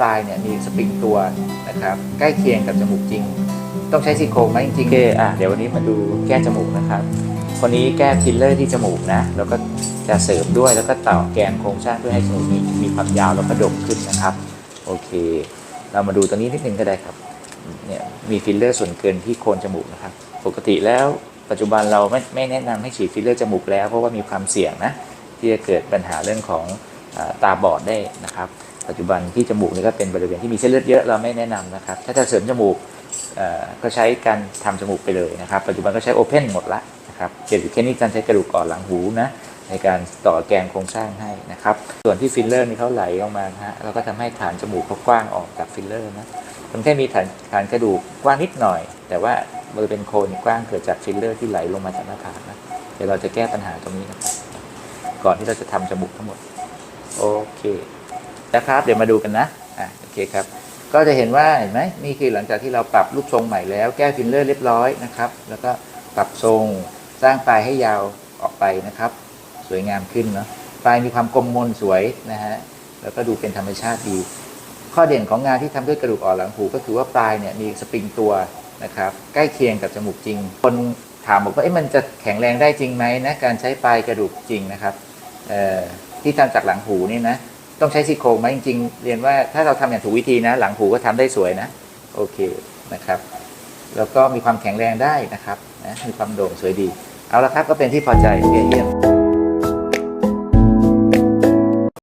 ปลายเนี่ยมีสปริงตัวนะครับใกล้เคียงกับจมูกจริง ต้องใช้ซี่โครงไหมจริงๆโอเคอะเดี๋ยววันนี้มาดูแก้จมูกนะครับคนนี้แก้ฟิลเลอร์ที่จมูกนะแล้วก็จะเสริมด้วยแล้วก็ต่อแกนโครงสร้างเพื่อให้จมูกมีมีความยาวแล้วก็ด่งขึ้นนะครับโอเค เรามาดูตรงนี้นิดนึงก็ได้ครับเนี่ยมีฟิลเลอร์ส่วนเกินที่โคนจมูกนะครับ ปกติแล้วปัจจุบันเราไม่ไม่แนะนำให้ฉีดฟิลเลอร์จมูกแล้วเพราะว่ามีความเสี่ยงนะที่จะเกิดปัญหาเรื่องของ ตาบอดได้นะครับ ปัจจุบันที่จมูกนี่ก็เป็นบริเวณที่มีเส้นเลือดเยอะเราไม่แนะนำนะครับ ถ้าจะเสริมจมูกก็ใช้การทำจมูกไปเลยนะครับ ปัจจุบันก็ใช้โอเพนหมดละนะครับเกี่ยวกับแค่นี้การใช้กระดูกอ่อนหลังหูนะในการต่อแกนโครงสร้างให้นะครับ ส่วนที่ฟิลเลอร์นี่เขาไหลออกมาฮะเราก็ทำให้ฐานจมูกเขากว้างออกจากฟิลเลอร์นะคนแค่มีฐานฐานกระดูกกว้างนิดหน่อย แต่ว่าบริเวณโคนกว้างเกิดจากฟิลเลอร์ที่ไหลลงมาจากหน้าผากนะเดี๋ยวเราจะแก้ปัญหาตรงนี้นะครับก่อนที่เราจะทำจมูกทั้งหมด โอเคนะครับ เดี๋ยวมาดูกันนะอะโอเคครับ ก็จะเห็นว่าเห็นไหมนี่คือหลังจากที่เราปรับรูปทรงใหม่แล้ว แก้ฟิลเลอร์เรียบร้อยนะครับ แล้วก็ปรับทรงสร้างปลายให้ยาวออกไปนะครับ สวยงามขึ้นเนาะปลายมีความกลมมนสวยนะฮะแล้วก็ดูเป็นธรรมชาติดี ข้อเด่นของงานที่ทำด้วยกระดูกอ่อนหลังหู ก็คือว่าปลายเนี่ยมีสปริงตัวนะครับใกล้เคียงกับจมูกจริง คนถามบอกว่าเอ๊ะมันจะแข็งแรงได้จริงไหมนะการใช้ปลายกระดูกจริงนะครับเอ่อ ที่ทำจากหลังหูนี่นะ ต้องใช้ซี่โครงไหมจริงๆ เรียนว่าถ้าเราทำอย่างถูกวิธีนะ หลังหูก็ทำได้สวยนะ โอเคนะครับ แล้วก็มีความแข็งแรงได้นะครับนะมีความโด่งสวยดี เอาละครับก็เป็นที่พอใจเยี่ยม